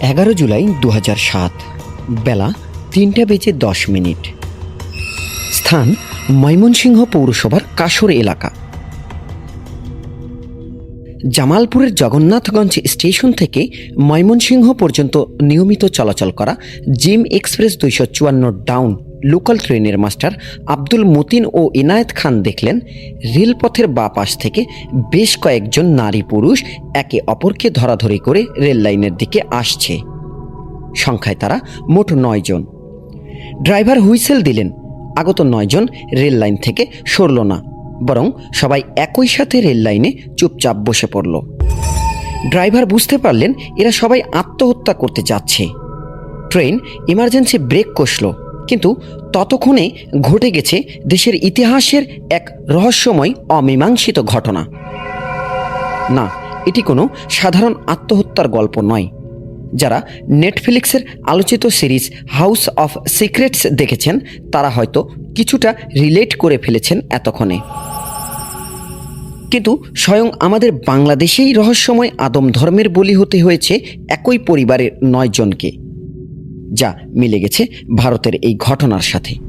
এগারো জুলাই দু সাত বেলা তিনটা বেজে দশ মিনিট। স্থান ময়মনসিংহ পৌরসভার কাশর এলাকা। জামালপুরের জগন্নাথগঞ্জ স্টেশন থেকে ময়মনসিংহ পর্যন্ত নিয়মিত চলাচল করা জিম এক্সপ্রেস দুইশো চুয়ান্ন ডাউন লোকাল ট্রেনের মাস্টার আব্দুল মতিন ও ইনায়েত খান দেখলেন, রেলপথের বা পাশ থেকে বেশ কয়েকজন নারী পুরুষ একে অপরকে ধরাধরি করে রেল লাইনের দিকে আসছে। সংখ্যায় তারা মোট নয় জন। ড্রাইভার হুইসেল দিলেন, আগত নয়জন রেল লাইন থেকে সরল না। বরং সবাই একই সাথে রেল লাইনে চুপচাপ বসে পড়ল। ড্রাইভার বুঝতে পারলেন এরা সবাই আত্মহত্যা করতে যাচ্ছে। ট্রেন ইমার্জেন্সি ব্রেক কষল, কিন্তু ততক্ষণে ঘটে গেছে দেশের ইতিহাসের এক রহস্যময় অমীমাংসিত ঘটনা। না, এটি কোনো সাধারণ আত্মহত্যার গল্প নয়, যারা নেটফ্লিক্সের আলোচিত সিরিজ হাউস অফ সিক্রেটস দেখেছেন, তারা হয়তো কিছুটা রিলেট করে ফেলেছেন এতক্ষণে। কিন্তু স্বয়ং আমাদের বাংলাদেশেই রহস্যময় আদম ধর্মের বলি হতে হয়েছে একই পরিবারের নয়জনকে যা মিলে গেছে ভারতের এই ঘটনার সাথে।